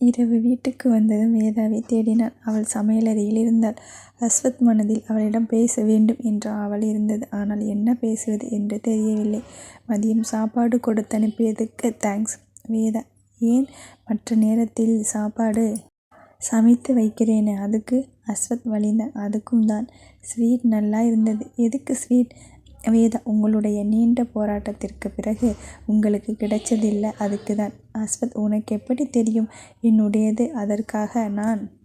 இரவு வீட்டுக்கு வந்ததும் வேதாவை தேடினான். அவள் சமையலறையில் இருந்தாள். அஸ்வத் மனதில் அவளிடம் பேச வேண்டும் என்ற ஆவல் இருந்தது. ஆனால் என்ன பேசுவது என்று தெரியவில்லை. மதியம் சாப்பாடு கொடுத்தனுப்பியதுக்கு தேங்க்ஸ் வேதா. ஏன் மற்ற நேரத்தில் சாப்பாடு சமைத்து வைக்கிறேனே அதுக்கு? அஸ்வத் வழிந்தான். அதுக்கும்தான். ஸ்வீட் நல்லா இருந்தது. எதுக்கு ஸ்வீட்? வேதா உங்களுடைய நீண்ட போராட்டத்திற்கு பிறகு உங்களுக்கு கிடைச்சதில்ல அதுக்குத்தான். அஸ்வத் உனக்கு எப்படி தெரியும் என்னுடையது அதற்காக நான்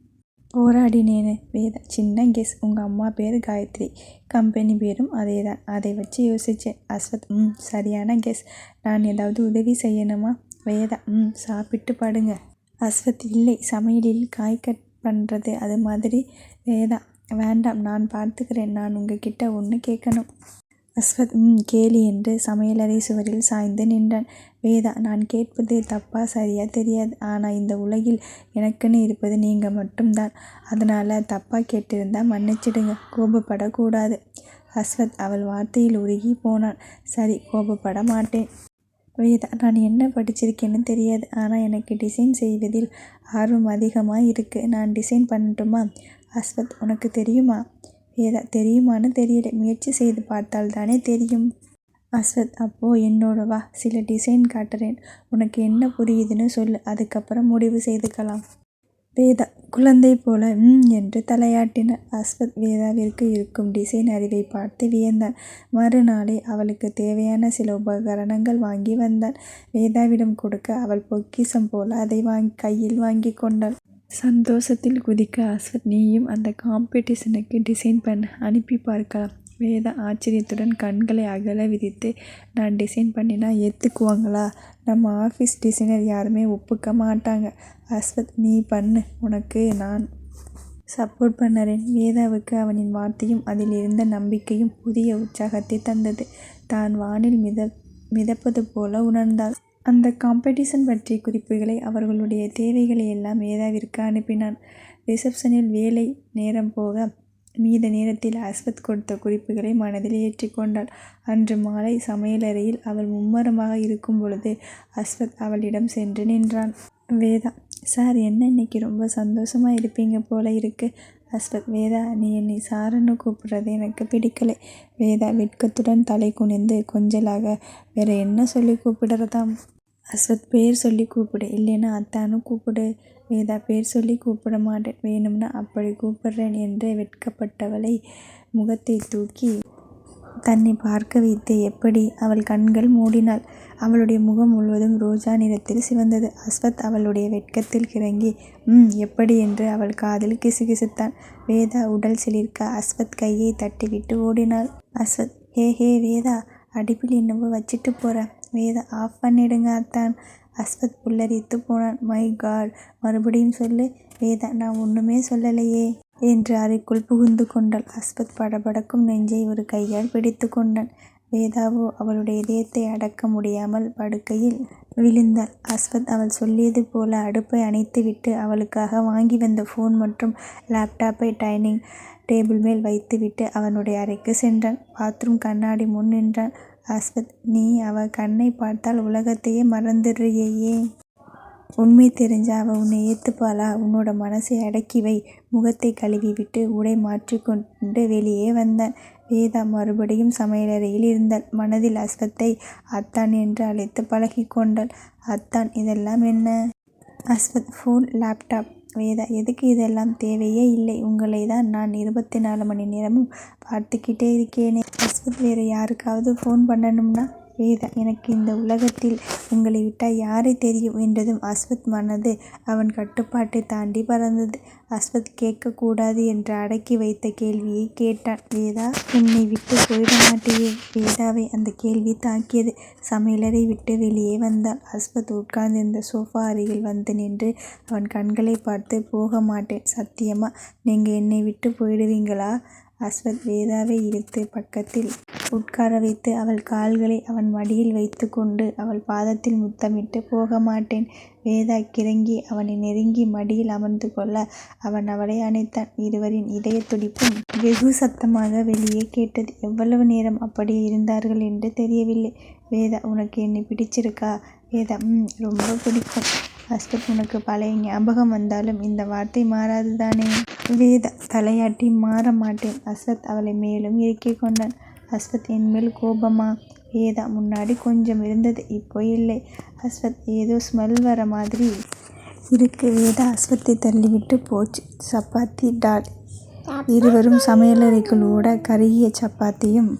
போராடினேன்னு? வேதா சின்ன கெஸ் உங்கள் அம்மா பேர் காயத்ரி. கம்பெனி பேரும் அதே தான் அதை வச்சு யோசித்தேன் அஸ்வத் ம் சரியான கெஸ். நான் ஏதாவது உதவி செய்யணுமா? வேதா ம் சாப்பிட்டு படுங்க. அஸ்வத் இல்லை சமையலில் காய் கட் பண்ணுறது அது மாதிரி. வேதா வேண்டாம் நான் பார்த்துக்கிறேன். நான் உங்ககிட்ட ஒன்று கேட்கணும் அஸ்வத் ம் கேளு என்று சமையலறை சுவரில் சாய்ந்து நின்றான். வேதா நான் கேட்பது தப்பா சரியா தெரியாது. ஆனால் இந்த உலகில் எனக்குன்னு இருப்பது நீங்கள் மட்டும்தான். அதனால் தப்பாக கேட்டிருந்தால் மன்னிச்சிடுங்க. கோபப்படக்கூடாது அஸ்வத் அவள் வார்த்தையில் உருகி போனான். சரி கோபப்பட மாட்டேன். வேதா நான் என்ன படிச்சிருக்கேன்னு தெரியாது. ஆனால் எனக்கு டிசைன் செய்வதில் ஆர்வம் அதிகமாக இருக்குது நான் டிசைன் பண்ணட்டுமா? அஸ்வத் உனக்கு தெரியுமா? ஏதா தெரியுமான்னு தெரியல. முயற்சி செய்து பார்த்தால்தானே தெரியும். அஸ்வத் அப்போது என்னோட வா சில டிசைன் காட்டுறேன். உனக்கு என்ன புரியுதுன்னு சொல்லு. அதுக்கப்புறம் முடிவு செய்துக்கலாம். வேதா குழந்தை போல ம் என்று தலையாட்டினார் அஸ்வத் வேதாவிற்கு இருக்கும் டிசைன் அறிவைப் பார்த்து வியந்தான். மறுநாளே அவளுக்கு தேவையான சில உபகரணங்கள் வாங்கி வந்தான். வேதாவிடம் கொடுக்க அவள் பொக்கிஷம் போல அதை கையில் வாங்கி கொண்டாள். சந்தோஷத்தில் குதிக்க அஸ்வத் நீயும் அந்த காம்படிஷனுக்கு டிசைன் பண்ணு. அனுப்பி பார்க்கலாம். வேதா ஆச்சரியத்துடன் கண்களை அகல விரித்து நான் டிசைன் பண்ணினா ஏற்றுக்குவாங்களா நம்ம ஆஃபீஸ் டிசைனர் யாருமே ஒப்புக்க மாட்டாங்க. அஸ்வத் நீ பண்ணு. உனக்கு நான் சப்போர்ட் பண்ணறேன். வேதாவுக்கு அவனின் வார்த்தையும் அதில் இருந்த நம்பிக்கையும் புதிய உற்சாகத்தை தந்தது. தான் வானில் மிதப்பது போல உணர்ந்தாள். அந்த காம்பெடிஷன் பற்றிய குறிப்புகளை அவர்களுடைய தேவைகளை எல்லாம் வேதாவிற்கு அனுப்பினான். ரிசப்ஷனில் வேலை நேரம் போக மீத நேரத்தில் அஸ்வத் கொடுத்த குறிப்புகளை மனதில் ஏற்றிக்கொண்டாள் அன்று மாலை சமையலறையில் அவள் மும்மரமாக இருக்கும்பொழுது அஸ்வத் அவளிடம் சென்று நின்றான். வேதா சார் என்ன இன்னைக்கு ரொம்ப சந்தோஷமாக இருப்பீங்க போல இருக்கு. அஸ்வத் வேதா நீ என்னை சாருன்னு கூப்பிடுறது எனக்கு பிடிக்கலை. வேதா வெட்கத்துடன் தலை குனிந்து கொஞ்சலாக வேற என்ன சொல்லி கூப்பிடுறதாம் அஸ்வத் பேர் சொல்லி கூப்பிடு. இல்லைன்னா அத்தான்னு கூப்பிடு. வேதா பேர் சொல்லி கூப்பிட மாட்டேன். வேணும்னா அப்படி கூப்பிடுறேன் என்று வெட்கப்பட்டவளை முகத்தை தூக்கி தன்னை பார்க்க வைத்து எப்படி? அவள் கண்கள் மூடினாள். அவளுடைய முகம் முழுவதும் ரோஜா நிறத்தில் சிவந்தது. அஸ்வத் அவளுடைய வெட்கத்தில் கிறங்கி ம் எப்படி என்று அவள் காதில் கிசுகிசுத்தான். வேதா உடல் சிலிர்க்க அஸ்வத் கையை தட்டிவிட்டு ஓடினாள். அஸ்வத் ஹே ஹே வேதா அடுப்பில் என்னவோ வச்சுட்டு போற. வேதா ஆஃப் பண்ணிடுங்க அத்தான். அஸ்வத் புல்லரித்துப் போனான். மை காட் மறுபடியும் சொல்லு. வேதா நான் ஒன்றுமே சொல்லலையே. என்று அறைக்குள் புகுந்து கொண்டாள். அஸ்வத் படபடக்கும் நெஞ்சை ஒரு கையால் பிடித்து கொண்டான். வேதாவோ அவளுடைய இதயத்தை அடக்க முடியாமல் படுக்கையில் விழுந்தாள். அஸ்வத் அவள் சொல்லியது போல அடுப்பை அணைத்துவிட்டு அவளுக்காக வாங்கி வந்த ஃபோன் மற்றும் லேப்டாப்பை டைனிங் டேபிள் மேல் வைத்துவிட்டு அவனுடைய அறைக்கு சென்றான். பாத்ரூம் கண்ணாடி முன் நின்றான். அஸ்வத் நீ அவ கண்ணைப் பார்த்தால் உலகத்தையே மறந்துடுறியே உண்மை தெரிஞ்சா அவ உன்னை ஏத்துப்பாளா? உன்னோட மனசை அடக்கி வை. முகத்தைக் கழுவிவிட்டு உடை மாற்றிக்கொண்டு வெளியே வந்தான். வேதா மறுபடியும் சமையலறையில் இருந்தாள். மனதில் அஸ்வத்தை அத்தான் என்று அழைத்துப் பழகிக் கொண்டாள். அத்தான் இதெல்லாம் என்ன? Ashwath phone laptop. வேதா எதுக்கு இதெல்லாம்? தேவையே இல்லை. உங்களைத்தான் நான் இருபத்தி நாலு மணி நேரமும் பார்த்துக்கிட்டே இருக்கேனே. அஸ்வத் வேறு யாருக்காவது ஃபோன் பண்ணணும்னா? வேதா எனக்கு இந்த உலகத்தில் உங்களை விட்டால் யாரை தெரியும்? என்றதும் அஸ்வத் மனது அவன் கட்டுப்பாட்டைத் தாண்டிப் பறந்தது. அஸ்வத் கேட்கக் கூடாது என்று அடக்கி வைத்த கேள்வியைக் கேட்டான். வேதா என்னை விட்டுப் போயிட மாட்டியே? வேதாவை அந்தக் கேள்வி தாக்கியது. சமையலறை விட்டு வெளியே வந்தாள். அஸ்வத் உட்கார்ந்திருந்த சோபா அருகில் வந்து நின்று அவன் கண்களைப் பார்த்து போக மாட்டேன் சத்தியமா? நீங்க என்னை விட்டுப் போயிடுவீங்களா? அஸ்வத் வேதாவை இழுத்து பக்கத்தில் உட்கார வைத்து அவள் கால்களை அவன் மடியில் வைத்துக்கொண்டு அவள் பாதத்தில் முத்தமிட்டு போக மாட்டேன். வேதா கிறங்கி அவனை நெருங்கி மடியில் அமர்ந்து கொள்ள அவன் அவளை அணைத்தான். இருவரின் இதயத் துடிப்பும் வெகு சத்தமாக வெளியே கேட்டது. எவ்வளவு நேரம் அப்படியே இருந்தார்கள் என்று தெரியவில்லை. வேதா உனக்கு என்னைப் பிடிச்சிருக்கா? வேதா உம் ரொம்ப பிடிக்கும். அஸ்வத் உனக்கு பழைய ஞாபகம் வந்தாலும் இந்த வார்த்தை மாறாது தானே? வேதா தலையாட்டி மாற மாட்டேன். அஸ்வத் அவளை மேலும் இறுக்கிக் கொண்டான். அஸ்வத் என்மேல் கோபமா? வேதா முன்னாடி கொஞ்சம் இருந்தது இப்போ இல்லை. அஸ்வத் ஏதோ ஸ்மெல் வர மாதிரி இருக்கு. வேதா அஸ்வத்தை தள்ளிவிட்டு போச்சு. சப்பாத்தி டால் இருவரும் சமையலறைக்குள் ஓட கருகிய சப்பாத்தியும்.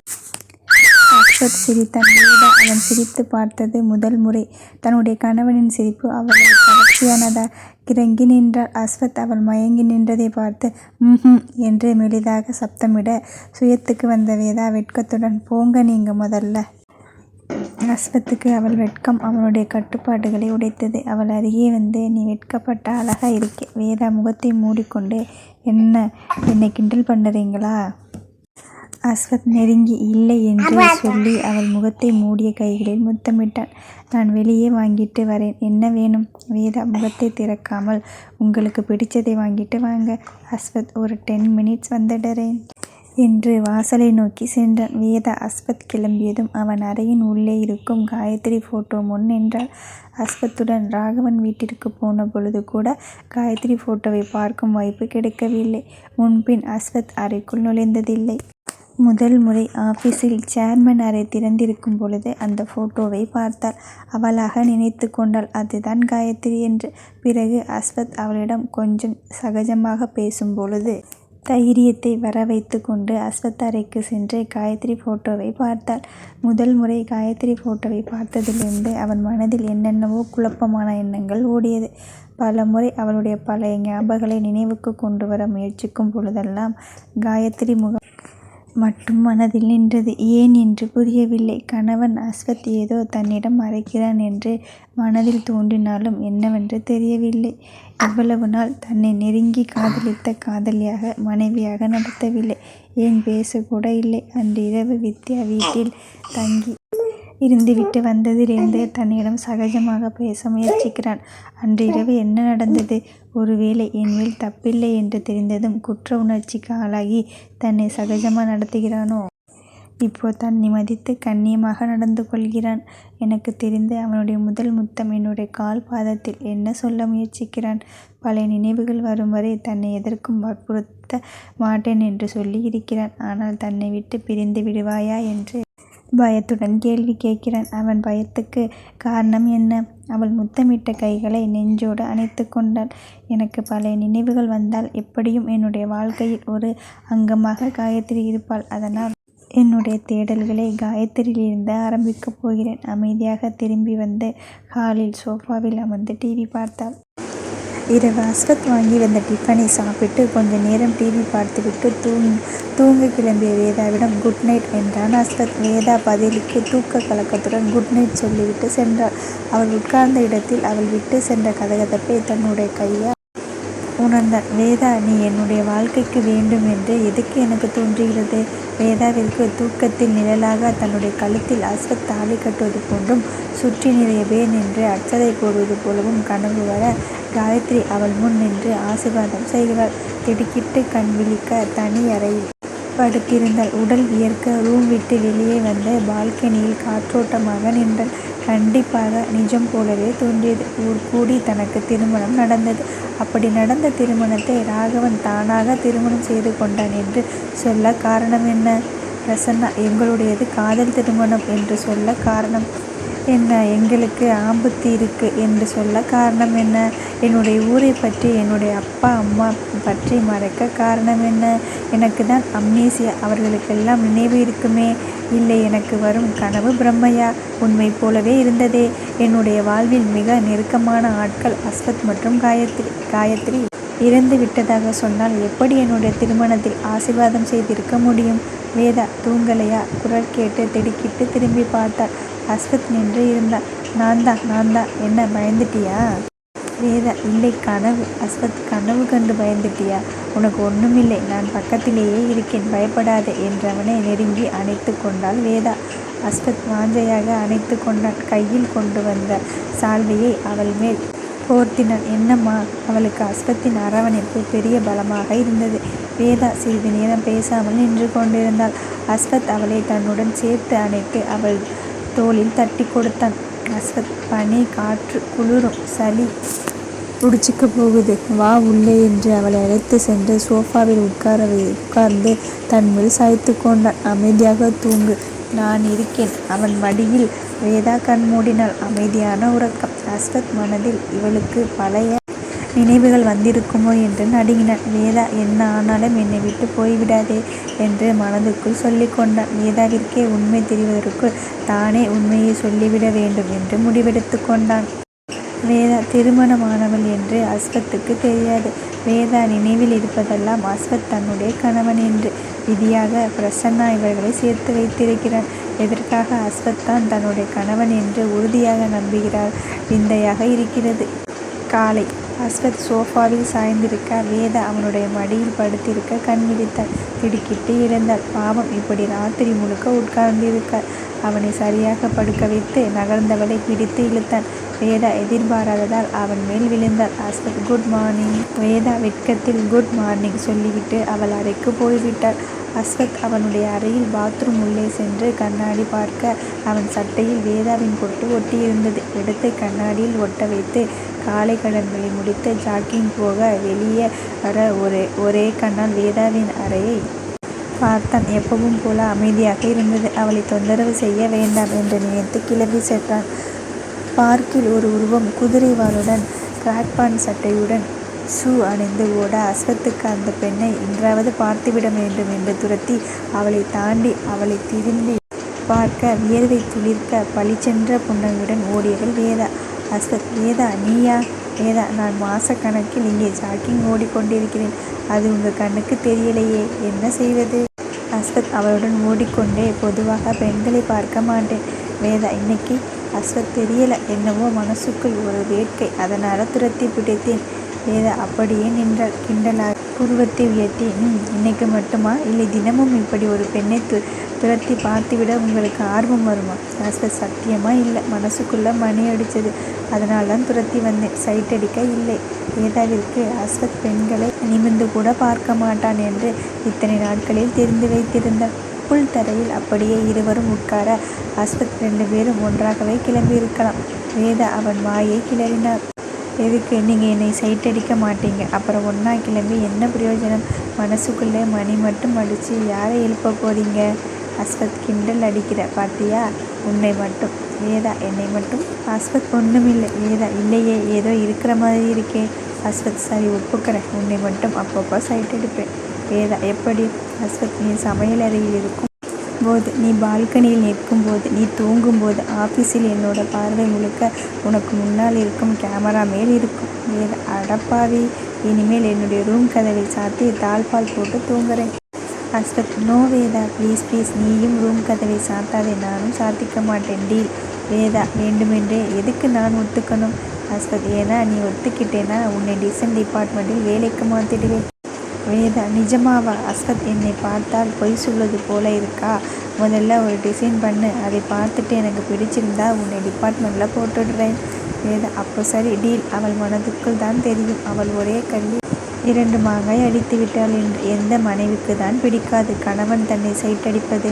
அஸ்வத் சிரித்தான். வேதா அவன் சிரித்துப் பார்த்தது முதல் முறை. தன்னுடைய கணவனின் சிரிப்பு அவ்வளவு கவர்ச்சியானதா? கிறங்கி நின்றாள். அஸ்வத் அவள் மயங்கி நின்றதைப் பார்த்து ம்ஹூம் என்று மெலிதாக சப்தமிட சுயத்துக்கு வந்த வேதா வெட்கத்துடன் போங்க நீங்க மொதல்ல. அஸ்வத்துக்கு அவள் வெட்கம் அவனுடைய கட்டுப்பாடுகளை உடைத்தது. அவள் அருகே வந்து நீ வெட்கப்பட்டா அழகா இருக்கே. வேதா முகத்தை மூடிக்கொண்டு என்ன என்னை கிண்டல் பண்ணுறீங்களா அஸ்வத் நெருங்கி இல்லை என்று சொல்லி அவள் முகத்தை மூடிய கைகளில் முத்தமிட்டான். நான் வெளியே வாங்கிட்டு வரேன் என்ன வேணும்? வேதா முகத்தை திறக்காமல் உங்களுக்கு பிடிச்சதை வாங்கிட்டு வாங்க. அஸ்வத் ஒரு டென் மினிட்ஸ் வந்துடறேன். என்று வாசலை நோக்கிச் சென்றான். வேதா அஸ்வத் கிளம்பியதும் அவன் அறையின் உள்ளே இருக்கும் காயத்ரி போட்டோ முன் நின்றாள். அஸ்வத்துடன் ராகவன் வீட்டிற்குப் போன பொழுது கூட காயத்ரி போட்டோவை பார்க்கும் வாய்ப்பு கிடைக்கவில்லை. முன்பின் அஸ்வத் அறைக்குள் நுழைந்ததில்லை. முதல் முறை ஆஃபீஸில் சேர்மன் அறை திறந்திருக்கும் பொழுது அந்த போட்டோவை பார்த்தாள். அவளாக நினைத்துக் கொண்டாள் அதுதான் காயத்ரி என்று. பிறகு அஸ்வத் அவளிடம் கொஞ்சம் சகஜமாகப் பேசும் பொழுது தைரியத்தை வரவைத்துக் கொண்டு அஸ்வத் அறைக்குச் சென்று காயத்ரி ஃபோட்டோவை பார்த்தாள். முதல் முறை காயத்ரி ஃபோட்டோவை பார்த்ததிலிருந்து அவன் மனதில் என்னென்னவோ குழப்பமான எண்ணங்கள் ஓடியது. பல முறை அவளுடைய பழைய ஞாபகங்களை நினைவுக்குக் கொண்டுவர முயற்சிக்கும் பொழுதெல்லாம் காயத்ரி முகம் மட்டும் மனதில் நின்றது. ஏன் என்று புரியவில்லை. கணவன் அஸ்வத் ஏதோ தன்னிடம் மறைக்கிறான் என்று மனதில் தோன்றினாலும் என்னவென்று தெரியவில்லை. இவ்வளவு நாள் தன்னை நெருங்கி காதலித்த காதலியாக மனைவியாக நடத்தவில்லை. ஏன் பேசக்கூட இல்லை. அன்று இரவு வித்யா வீட்டில் தங்கி இருந்துவிட்டு வந்ததிலிருந்து தன்னிடம் சகஜமாக பேச முயற்சிக்கிறான். அன்று இரவு என்ன நடந்தது? ஒருவேளை என்மேல் தப்பில்லை என்று தெரிந்ததும் குற்ற உணர்ச்சிக்கு ஆளாகி தன்னை சகஜமா நடத்துகிறானோ? இப்போ தன்னை மதித்து கண்ணியமாக நடந்து கொள்கிறான். எனக்குத் தெரிந்து அவனுடைய முதல் முத்தம் என்னுடைய கால் பாதத்தில். என்ன சொல்ல முயற்சிக்கிறான்? பழைய நினைவுகள் வரும்வரை தன்னை எதற்கும் வற்புறுத்த மாட்டேன் என்று சொல்லி இருக்கிறான். ஆனால் தன்னை விட்டுப் பிரிந்து விடுவாயா என்று பயத்துடன் கேள்வி கேட்கிறான். அவன் பயத்துக்குக் காரணம் என்ன? அவள் முத்தமிட்ட கைகளை நெஞ்சோடு அணைத்துக் கொண்டாள். எனக்கு பழைய நினைவுகள் வந்தால் எப்படியும் என்னுடைய வாழ்க்கையில் ஒரு அங்கமாக காயத்ரி இருப்பாள். அதனால் என்னுடைய தேடல்களை காயத்ரியிலிருந்து ஆரம்பிக்கப் போகிறேன். அமைதியாகத் திரும்பி வந்து ஹாலில் சோபாவில் அமர்ந்து டிவி பார்த்தாள். இரவு அஸ்வத் வாங்கி வந்த டிஃபனை சாப்பிட்டு கொஞ்ச நேரம் டிவி பார்த்துவிட்டு தூங் தூங்க கிளம்பிய வேதாவிடம் குட் நைட் என்றான் அஸ்வத். வேதா பதிலுக்கு தூக்க கலக்கத்துடன் குட் நைட் சொல்லிவிட்டு சென்றாள். அவள் உட்கார்ந்த இடத்தில் அவள் விட்டு சென்ற கதகதப்பை தன்னுடைய கையால் உணர்ந்தார் வேதா நீ என்னுடைய வாழ்க்கைக்கு வேண்டும் என்று எதுக்கு எனக்கு தோன்றுகிறது? வேதாவிற்கு தூக்கத்தில் நிழலாக தன்னுடைய கழுத்தில் அஸ்வத் தாலி கட்டுவது போன்றும் சுற்றி நிறைய பேர் நின்று அச்சதை போடுவது போலவும் கனவு வர காயத்ரி அவள் முன் நின்று ஆசீர்வாதம் செய்கிறாள். திடுக்கிட்டு கண் விழிக்க தனி அறையில் படுத்திருந்தாள். உடல் வியர்க்க ரூம் விட்டு வெளியே வந்து பால்கனியில் காற்றோட்டமாக நின்றாள். கண்டிப்பாக நிஜம் போலவே தோன்றியது. ஊர் கூடி தனக்கு திருமணம் நடந்தது. அப்படி நடந்த திருமணத்தை ராகவன் தானாக திருமணம் செய்து கொண்டான் என்று சொல்ல காரணம் என்ன? பிரசன்னா எங்களுடையது காதல் திருமணம் என்று சொல்ல காரணம் என்ன? எங்களுக்கு ஆபத்து இருக்கு என்று சொல்ல காரணம் என்ன? என்னுடைய ஊரைப் பற்றி என்னுடைய அப்பா அம்மா பற்றி மறைக்க காரணம் என்ன? எனக்கு தான் அம்னேசியா அவர்களுக்கெல்லாம் நினைவு இருக்குமே. இல்லை எனக்கு வரும் கனவு பிரம்மையா? உண்மை போலவே இருந்ததே. என்னுடைய வாழ்வில் மிக நெருக்கமான ஆட்கள் அஸ்வத் மற்றும் காயத்ரி. காயத்ரி இறந்து விட்டதாக சொன்னால் எப்படி என்னுடைய திருமணத்தில் ஆசீர்வாதம் செய்திருக்க முடியும்? வேதா தூங்கலையா? குரல் கேட்டு திடுக்கிட்டு திரும்பி பார்த்தாள். அஸ்வத் நின்று இருந்தாள் நான் தான் நான் தான் என்ன பயந்துட்டியா? வேதா இல்லை கனவு. அஸ்வத் கனவு கண்டு பயந்துட்டியா? உனக்கு ஒன்றுமில்லை நான் பக்கத்திலேயே இருக்கேன் பயப்படாதே என்றவனை நெருங்கி அணைத்து கொண்டாள் வேதா. அஸ்வத் வாஞ்சையாக அணைத்து கொண்டான். கையில் கொண்டு வந்த சால்வையை அவள் மேல் போர்த்தினான். என்னம்மா? அவளுக்கு அஸ்வத்தின் அரவணைப்பு பெரிய பலமாக இருந்தது. வேதா சிறிது நேரம் பேசாமல் நின்று கொண்டிருந்தாள். அஸ்வத் அவளை தன்னுடன் சேர்த்து அணைத்து அவள் தோளில் தட்டிக் கொடுத்தான். அஸ்வத் பனி காற்று குளிரும் சளி பிடிச்சிக்க போகுது வா உள்ளே என்று அவளை அழைத்து சென்று சோஃபாவில் உட்கார உட்கார்ந்து தன் மேல் சாய்த்து கொண்டான் அமைதியாக தூங்கு நான் இருக்கேன் அவன் மடியில் வேதா கண் மூடினாள் அமைதியான உறக்கம் அஸ்வத் மனதில் இவளுக்கு பழைய நினைவுகள் வந்திருக்குமோ என்று நடுங்கினான். வேதா என்ன ஆனாலும் என்னை விட்டு போய்விடாதே என்று மனதுக்குள் சொல்லி கொண்டான். வேதாவிற்கே உண்மை தெரிவதற்குள் தானே உண்மையை சொல்லிவிட வேண்டும் என்று முடிவெடுத்து கொண்டான். வேதா திருமணமானவள் என்று அஸ்வத்துக்கு தெரியாது. வேதா நினைவில் இருப்பதெல்லாம் அஸ்வத் தன்னுடைய கணவன் என்று விதியாக பிரசன்னா இவர்களை சேர்த்து வைத்திருக்கிறான் எதற்காக அஸ்வத் தான் தன்னுடைய கணவன் என்று உறுதியாக நம்புகிறார்? விந்தையாக இருக்கிறது. காலை அஸ்வத் சோஃபாவில் சாய்ந்திருக்க வேதா அவனுடைய மடியில் படுத்திருக்க கண் விழித்தாள் திடுக்கிட்டு எழுந்தாள் பாவம் இப்படி ராத்திரி முழுக்க உட்கார்ந்திருக்காள் அவனை சரியாக படுக்க வைத்து நகர்ந்தவளை பிடித்து இழுத்தான். வேதா எதிர்பாராததால் அவன் மேல் விழுந்தாள். Ashwath good morning. வேதா வெட்கத்தில் குட் மார்னிங் சொல்லிவிட்டு அவள் அறைக்கு போய்விட்டாள். அஸ்வத் அவனுடைய அறையில் பாத்ரூம் உள்ளே சென்று கண்ணாடி பார்க்க அவன் சட்டையில் வேதாவின் பொட்டு ஒட்டியிருந்தது. எடுத்து கண்ணாடியில் ஒட்ட வைத்து காலை கடன்களை முடித்து ஜாக்கிங் போக வெளியே வர ஒரே ஒரே கண்ணால் வேதாவின் அறையை பார்த்தான். எப்பவும் போல அமைதியாக இருந்தது. அவளை தொந்தரவு செய்ய வேண்டாம் என்று நினைத்து கிளம்பி சென்றான். பார்க்கில் ஒரு உருவம் குதிரைவாளுடன் கிராக்பான் சட்டையுடன் ஷூ அணிந்து ஓட அஸ்வத்துக்கு அந்த பெண்ணை இன்றாவது பார்த்துவிட வேண்டும் என்று துரத்தி அவளை தாண்டி அவளை திரும்பி பார்க்க வியர்வை துளிர்க்க பளிச்சென்ற புன்னகையுடன் ஓடியவள் வேதா. அஸ்வத் வேதா நீயா? வேதா நான் மாசக்கணக்கில் இங்கே ஜாக்கிங் ஓடிக்கொண்டிருக்கிறேன். அது உங்கள் கண்ணுக்கு தெரியலையே. என்ன செய்வது? அஸ்வத் அவளுடன் ஓடிக்கொண்டே பொதுவாக பெண்களை பார்க்க மாட்டேன். வேதா இன்னைக்கு அஸ்வத் தெரியலை. என்னவோ மனசுக்குள் ஒரு வேட்கை. அதனால துரத்தி பிடித்தேன். வேதா அப்படியே நின்றாள் கிண்டலாக புருவத்தை உயர்த்தி ம் இன்னைக்கு மட்டுமா? இல்லை தினமும் இப்படி ஒரு பெண்ணை து துரத்தி பார்த்துவிட உங்களுக்கு ஆர்வம் வருமா? அஸ்வத் சத்தியமா இல்லை. மனசுக்குள்ள மணி அடிச்சது அதனால தான் துரத்தி வந்தேன். சைட் அடிக்க இல்லை. வேதாவிற்கு அஸ்வத் பெண்களை நிமிர்ந்து கூட பார்க்க மாட்டான் என்று இத்தனை நாட்களில் தெரிந்து வைத்திருந்தார் புல் தரையில் அப்படியே இருவரும் உட்கார அஸ்வத் ரெண்டு பேரும் ஒன்றாகவே கிளம்பியிருக்கலாம். வேதா அவன் வாயை கிளறினார் எதுக்கு? நீங்கள் என்னை சைட் அடிக்க மாட்டீங்க. அப்புறம் ஒன்றா கிளம்பி என்ன பிரயோஜனம்? மனசுக்குள்ளே மணி மட்டும் அடித்து யாரை எழுப்ப போகிறீங்க அஸ்வத் கிண்டல் அடிக்கிற பார்த்தியா உன்னை மட்டும். வேதா என்னை மட்டும்? அஸ்வத் ஒன்றுமில்லை வேதா இல்லையே ஏதோ இருக்கிற மாதிரி இருக்கே. அஸ்வத் சரி ஒப்புக்கிறேன். உன்னை மட்டும் அப்பப்போ சைட் அடிப்பேன் வேதா எப்படி? அஸ்வத் நீ சமையல் அறையில் இருக்கும். போது நீ பால்கனியில் நிற்கும்போது நீ தூங்கும்போது ஆஃபீஸில் என்னோட பார்வை முழுக்க உனக்கு முன்னால் இருக்கும் கேமரா மேல் இருக்கும். வேறு அடப்பாவி. இனிமேல் என்னுடைய ரூம் கதவை சாத்தி தாழ்பால் போட்டு தூங்குறேன். Ashwath no Veda please please நீயும் ரூம் கதவை சாத்தாதே. நானும் சாத்திக்க மாட்டேன். டீல். வேதா வேண்டுமென்றே எதுக்கு நான் ஒத்துக்கணும்? அஸ்வத் ஏன்னா நீ ஒத்துக்கிட்டேன்னா உன்னை டிசைன் டிபார்ட்மெண்ட்டில் வேலைக்கு மாற்றிடுவேன் வேதா நிஜமாவா? அஸ்வத் என்னை பார்த்தால் பொய் சொல்வது போல இருக்கா? முதல்ல ஒரு டிசைன் பண்ணு. அதை பார்த்துட்டு எனக்கு பிடிச்சிருந்தா உன்னை டிபார்ட்மெண்ட்டில் போட்டுடுறேன். வேதா அப்போ சரி டீல் அவள் மனதுக்குள் தான் தெரியும். அவள் ஒரே கல்வி இரண்டு மாங்காய் அடித்து விட்டாள் என்று. எந்த மனைவிக்கு தான் பிடிக்காது. கணவன் தன்னை சைட்டடிப்பது.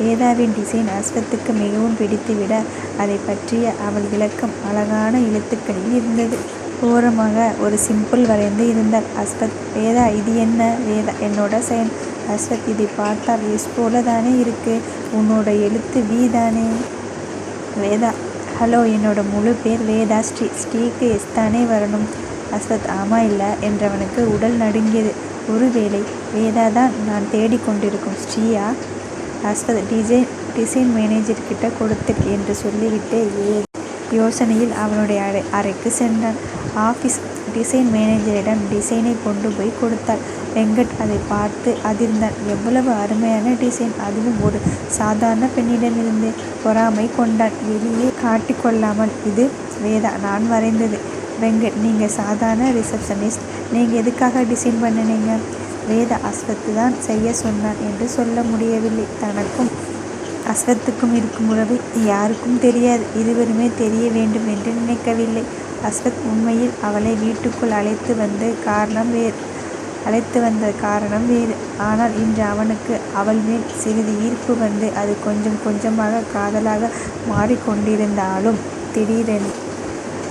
வேதாவின் டிசைன் அஸ்வத்துக்கு மிகவும் பிடித்துவிட அதை பற்றிய அவள் விளக்கம் அழகான எழுத்துக்களில் இருந்தது. ஓரமாக ஒரு சிம்பிள் வரைந்து இருந்தாள் அஸ்வத் வேதா இது என்ன? வேதா என்னோட செயல். அஸ்வத் இதை பார்த்தால் எஸ் போல தானே இருக்கு. உன்னோட எழுத்து வி தானே. வேதா ஹலோ என்னோட முழு பேர் வேதா. ஸ்ரீ ஸ்ரீக்கு எஸ் தானே வரணும். அஸ்வத் ஆமா இல்லை என்றவனுக்கு உடல் நடுங்கியது. ஒருவேளை வேதா தான் நான் தேடிக்கொண்டிருக்கும் ஸ்ரீயா? அஸ்வத் டிசைன் டிசைன் மேனேஜர்கிட்ட கொடுத்து என்று சொல்லிவிட்டு ஏ யோசனையில் அவனுடைய அறை அறைக்கு சென்றான் ஆஃபீஸ் டிசைன் மேனேஜரிடம் டிசைனை கொண்டு போய் கொடுத்தாள். வெங்கட் அதை பார்த்து அதிர்ந்தான் எவ்வளவு அருமையான டிசைன் அதுவும் ஒரு சாதாரண பெண்ணிடமிருந்து பொறாமை கொண்டான் வெளியே காட்டிக்கொள்ளாமல் இது வேதா. நான் வரைந்தது. வெங்கட் நீங்கள் சாதாரண ரிசப்ஷனிஸ்ட் நீங்கள் எதுக்காக டிசைன் பண்ணினீங்க? வேதா அஸ்வத்து தான் செய்ய சொன்னான் என்று சொல்ல முடியவில்லை. தனக்கும் அஸ்வத்துக்கும் இருக்கும் உறவு யாருக்கும் தெரியாது. இருவருமே தெரிய வேண்டும் என்று நினைக்கவில்லை. அஸ்வத் உண்மையில் அவளை வீட்டுக்குள் அழைத்து வந்து காரணம் வேறு. அழைத்து வந்த காரணம் வேறு. ஆனால் இன்று அவனுக்கு அவள் மேல் சிறிது ஈர்ப்பு வந்து அது கொஞ்சம் கொஞ்சமாக காதலாக மாறிக்கொண்டிருந்தாலும் திடீரென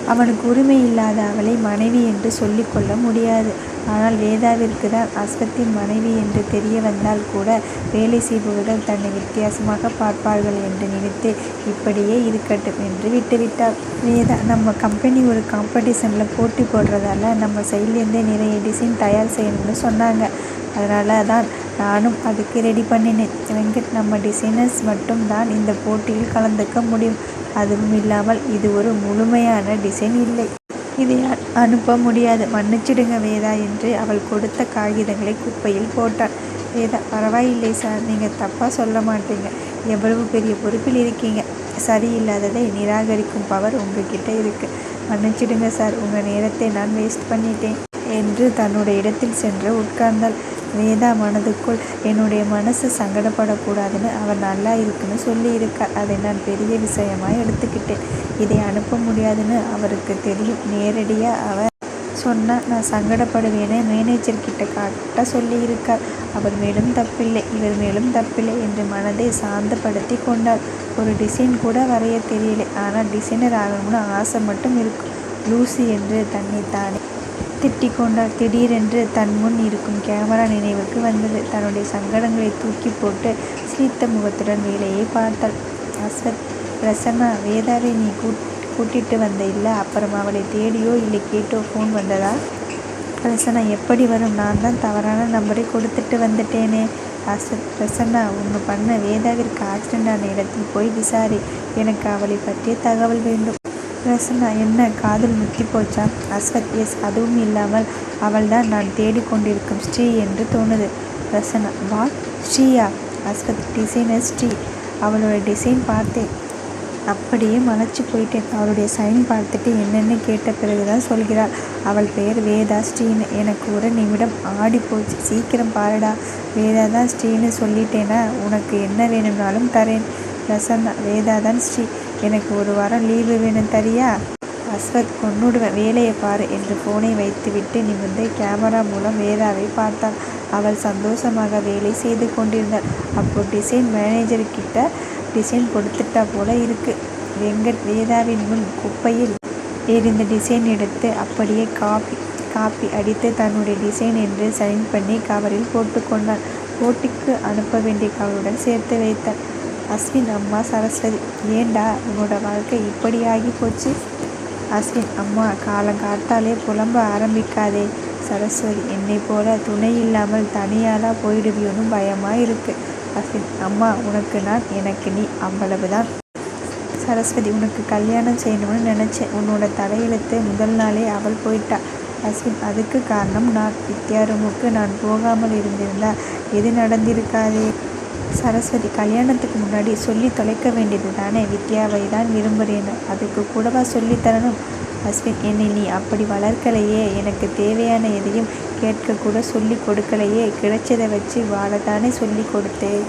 அவனுக்கு உரிமை இல்லாத அவளை மனைவி என்று சொல்லிக்கொள்ள முடியாது. ஆனால் வேதாவிற்கு தான் அஸ்வத்தின் மனைவி என்று தெரிய வந்தால் கூட வேலை செய்பவர்கள் தன்னை வித்தியாசமாக பார்ப்பார்கள் என்று நினைத்து இப்படியே இருக்கட்டும் என்று விட்டுவிட்டார் வேதா நம்ம கம்பெனி ஒரு காம்படிஷனில் போட்டி போடுறதால நம்ம சைட்லேருந்தே நிறைய டிசைன் தயார் செய்யணும்னு சொன்னாங்க. அதனால தான் நானும் அதுக்கு ரெடி பண்ணினேன். வெங்கட் நம்ம டிசைனர்ஸ் மட்டும் தான் இந்த போட்டியில் கலந்துக்க முடியும். அதுவும் இல்லாமல் இது ஒரு முழுமையான டிசைன் இல்லை. இதை அனுப்ப முடியாது. மன்னிச்சிடுங்க வேதா என்று அவள் கொடுத்த காகிதங்களை குப்பையில் போட்டான். வேதா பரவாயில்லை சார். நீங்கள் தப்பாக சொல்ல மாட்டீங்க. எவ்வளவு பெரிய பொறுப்பில் இருக்கீங்க. சரியில்லாததை நிராகரிக்கும் பவர் உங்ககிட்ட இருக்கு. மன்னிச்சிடுங்க சார். உங்கள் நேரத்தை நான் வேஸ்ட் பண்ணிட்டேன். என்று தன்னோட இடத்தில் சென்று உட்கார்ந்தாள். வேதா மனதுக்குள் என்னுடைய மனசு சங்கடப்படக்கூடாதுன்னு அவர் நல்லா இருக்குன்னு சொல்லியிருக்கார். அதை நான் பெரிய விஷயமாக எடுத்துக்கிட்டேன். இதை அனுப்ப முடியாதுன்னு அவருக்கு தெரியும். நேரடியாக அவர் சொன்னால் நான் சங்கடப்படுவேன்னு மேனேஜர் கிட்ட காட்ட சொல்லியிருக்கார். அவர் மேலும் தப்பில்லை. இவர் மேலும் தப்பில்லை என்று மனதை சாந்தப்படுத்திக் கொண்டார் ஒரு டிசைன் கூட வரைய தெரியலை. ஆனால் டிசைனர் ஆகணும்னு ஆசை மட்டும் இருக்கும். லூசி என்று தன்னைத்தானே திட்டிக் கொண்டாள். திடீரென்று தன் முன் இருக்கும் கேமரா நினைவுக்கு வந்தது. தன்னுடைய சங்கடங்களை தூக்கி போட்டு சிரித்த முகத்துடன் வேலையை பார்த்தாள். அஸ்வத் பிரசன்னா வேதாவை நீ கூட்டிட்டு வந்த இல்லை அப்புறம் அவளை தேடியோ இல்லை கேட்டோ ஃபோன் வந்ததா? பிரசன்னா எப்படி வரும் நான் தான் தவறான நம்பரை கொடுத்துட்டு வந்துட்டேனே. அஸ்வத் பிரசன்னா ஒன்று பண்ண வேதாவிற்கு ஆக்சிடென்ட் ஆன இடத்தில் போய் விசாரி. எனக்கு அவளை பற்றிய தகவல் வேண்டும். ரசனா என்ன காதல் முத்தி போச்சா? அஸ்வத் எஸ் அதுவும் இல்லாமல் அவள்தான் நான் தேடிக்கொண்டிருக்கும் ஸ்ரீ என்று தோணுது. ரசனா வா ஸ்ரீயா? அஸ்வத் டிசைனர் ஸ்ரீ. அவளோட டிசைன் பார்த்தேன். அப்படியே மலைச்சுப் போயிட்டேன். அவளுடைய சைன் பார்த்துட்டு என்னென்னு கேட்ட பிறகுதான் சொல்கிறாள். அவள் பெயர் வேதா ஸ்ரீன்னு. எனக்கு ஒரு நிமிடம் ஆடி போச்சு. சீக்கிரம் பாருடா. வேதா தான் ஸ்ரீன்னு சொல்லிட்டேனா உனக்கு என்ன வேணும்னாலும் தரேன். ரசனா வேதா தான் ஸ்ரீ. எனக்கு ஒரு வாரம் லீவு வேணும் தரியா? அஸ்வத் கொன்னுடுவேன் வேலையை பாரு என்று போனை வைத்துவிட்டு நிமிர்ந்து கேமரா மூலம் வேதாவை பார்த்தாள் அவள் சந்தோஷமாக வேலை செய்து கொண்டிருந்தாள். அப்போ டிசைன் மேனேஜர்கிட்ட டிசைன் கொடுத்துட்டா போல இருக்கு. வெங்கட் வேதாவின் முன் குப்பையில் எரிந்த டிசைன் எடுத்து அப்படியே காப்பி காப்பி அடித்து தன்னுடைய டிசைன் என்று சைன் பண்ணி கவரில் போட்டுக்கொண்டான் போட்டிக்கு அனுப்ப வேண்டிய கவருடன் சேர்த்து வைத்தான். அஸ்வின் அம்மா சரஸ்வதி ஏண்டா உன்னோட வாழ்க்கை இப்படி ஆகிப் போச்சு? அஸ்வின் அம்மா காலங்காத்தாலே புலம்ப ஆரம்பிக்காதே. சரஸ்வதி என்னை போல துணை இல்லாமல் தனியாளா போயிடுவியோன்னு பயமாக இருக்கு. அஸ்வின் அம்மா உனக்கு நான் எனக்கு நீ அவ்வளவுதான். சரஸ்வதி உனக்கு கல்யாணம் செய்யணும்னு நினச்சேன் உன்னோட தலையெழுத்து முதல் நாளே அவள் போயிட்டா. அஸ்வின் அதுக்கு காரணம் நான். வித்யாரமுக்கு நான் போகாமல் இருந்திருந்தா எது நடந்திருக்காதே. சரஸ்வதி கல்யாணத்துக்கு முன்னாடி சொல்லி தொலைக்க வேண்டியது தானே வித்யாவை தான் விரும்புகிறேன் அதுக்கு கூடவா சொல்லித் தரணும்? அஸ்வின் என்னை நீ அப்படி வளர்க்கலையே. எனக்கு தேவையான எதையும் கேட்கக்கூட சொல்லிக் கொடுக்கலையே. கிடைச்சதை வச்சு வாழத்தானே சொல்லிக் கொடுத்தேன்.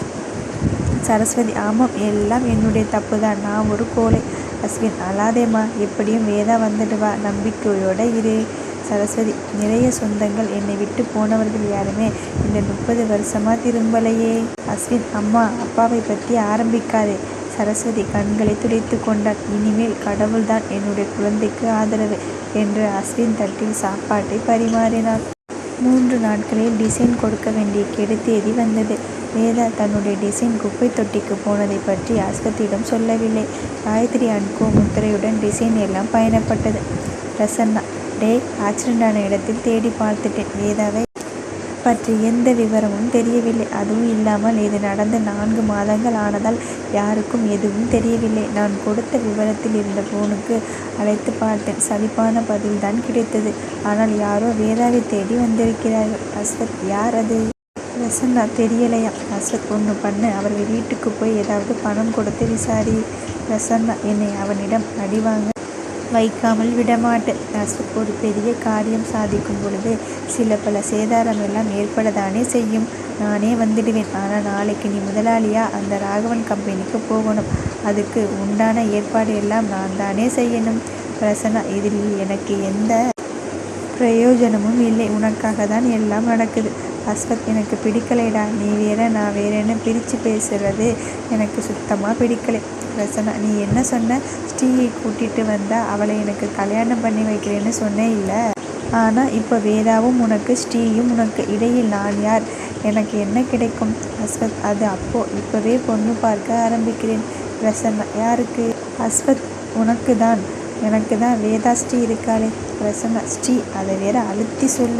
சரஸ்வதி ஆமாம் எல்லாம் என்னுடைய தப்பு தான் நான் ஒரு கோழை. அஸ்வின் அழாதேம்மா. எப்படியும் வேதா வந்துடுவா. நம்பிக்கையோட இரு. சரஸ்வதி நிறைய சொந்தங்கள் என்னை விட்டு போனவர்கள் யாருமே இந்த முப்பது வருஷமா திரும்பலையே. அஸ்வின் அம்மா அப்பாவை பற்றி ஆரம்பிக்காதே. சரஸ்வதி கண்களை துடைத்துக் கொண்டார் இனிமேல் கடவுள்தான் என்னுடைய குழந்தைக்கு ஆதரவு என்று அஸ்வின் தட்டில் சாப்பாட்டை பரிமாறினார் மூன்று நாட்களில் டிசைன் கொடுக்க வேண்டிய கெடு தேதி வந்தது. வேதா தன்னுடைய டிசைன் குப்பைத் தொட்டிக்கு போனதை பற்றி அஸ்வத்தியிடம் சொல்லவில்லை. காயத்ரி அண்ட் முத்திரையுடன் டிசைன் எல்லாம் பயணப்பட்டது. பிரசன்னா டேய் ஆக்சிடென்ட் ஆன இடத்தில் தேடி பார்த்துட்டேன். வேதாவை பற்றி எந்த விவரமும் தெரியவில்லை. அதுவும் இல்லாமல் இது நடந்து நான்கு மாதங்கள் ஆனதால் யாருக்கும் எதுவும் தெரியவில்லை. நான் கொடுத்த விவரத்தில் இருந்த ஃபோனுக்கு அழைத்துப் பார்த்தேன். சலிப்பான பதில்தான் கிடைத்தது. ஆனால் யாரோ வேதாவை தேடி வந்திருக்கிறார்கள். அஸ்வத் யார் அது? பிரசன்னா தெரியலையா? அஸ்வத் ஒன்று பண்ணு அவர்கள் வீட்டுக்கு போய் ஏதாவது பணம் கொடுத்து விசாரி. பிரசன்னா என்னை அவனிடம் அடிவாங்க வைக்காமல் விடமாட்டேன். அஸ்வத் ஒரு பெரிய காரியம் சாதிக்கும் பொழுது சில பல சேதாரம் எல்லாம் ஏற்படதானே செய்யும். நானே வந்துடுவேன். ஆனால் நாளைக்கு நீ முதலாளியா அந்த ராகவன் கம்பெனிக்கு போகணும். அதுக்கு உண்டான ஏற்பாடு எல்லாம் நான் தானே செய்யணும். பிரசன்னா இதில் எனக்கு எந்த பிரயோஜனமும் இல்லை. உனக்காக தான் எல்லாம் நடக்குது. அஸ்வத் எனக்கு பிடிக்கலைடா நீ வேற நான் வேறேன்னு பிரித்து பேசுறது எனக்கு சுத்தமாக பிடிக்கலை பிரசன்னா நீ என்ன சொன்ன? ஸ்ரீயை கூட்டிட்டு வந்தால் அவளை எனக்கு கல்யாணம் பண்ணி வைக்கிறேன்னு சொன்னே இல்லை. ஆனால் இப்போ வேதாவும் உனக்கு ஸ்ரீயும் உனக்கு இடையில் நான் யார்? எனக்கு என்ன கிடைக்கும்? அஸ்வத் அது அப்போது இப்போவே பொண்ணு பார்க்க ஆரம்பிக்கிறேன். பிரசன்னா யாருக்கு? அஸ்வத் உனக்கு தான் எனக்கு தான் வேதா ஸ்ரீ இருக்காளே. பிரசன்னா ஸ்ரீ அதை வேற அழுத்தி சொல்லு.